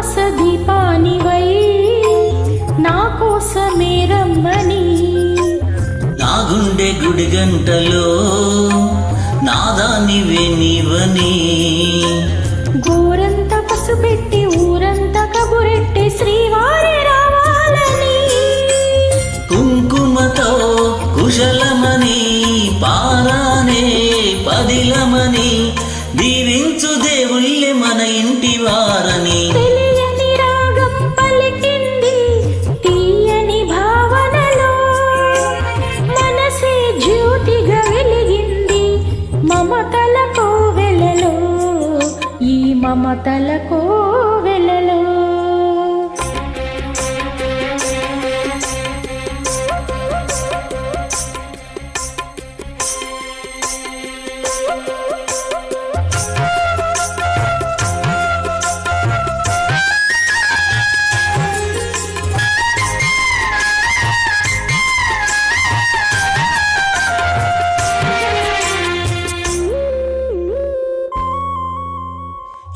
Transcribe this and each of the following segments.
దీపానివై నా కోసమే రమ్మని. నా గుండె గుడి గంటలో నాదానివే నీవని గోరంత పసుపెట్టి ఊరంతా కబురెట్టి శ్రీవారి రావాలని. కుంకుమతో కుశలమని పారానే పదిలమని దీవించు దేవుళ్ళే మన ఇంటి వారని. మమతల కోవెలలో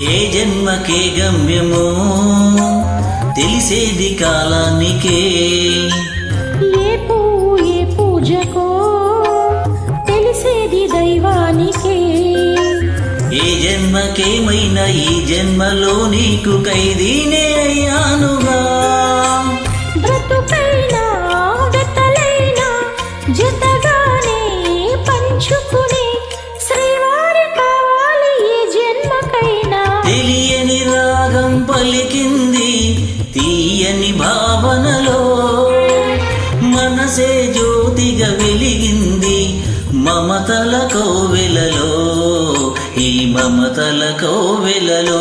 ఏ జన్మకే గమ్యమో తెలిసేది కాలానికే. ఏ పువ్వు ఏ పూజకో తెలిసేది దైవానికే. ఏ జన్మకేమైనా ఈ జన్మలో నీకు ఖైదీనే అయ్యానుగా. బ్రతుకైనా మనసే జ్యోతిగా వెలిగింది మమతల కోవెలలో ఈ మమతల కోవెలలో.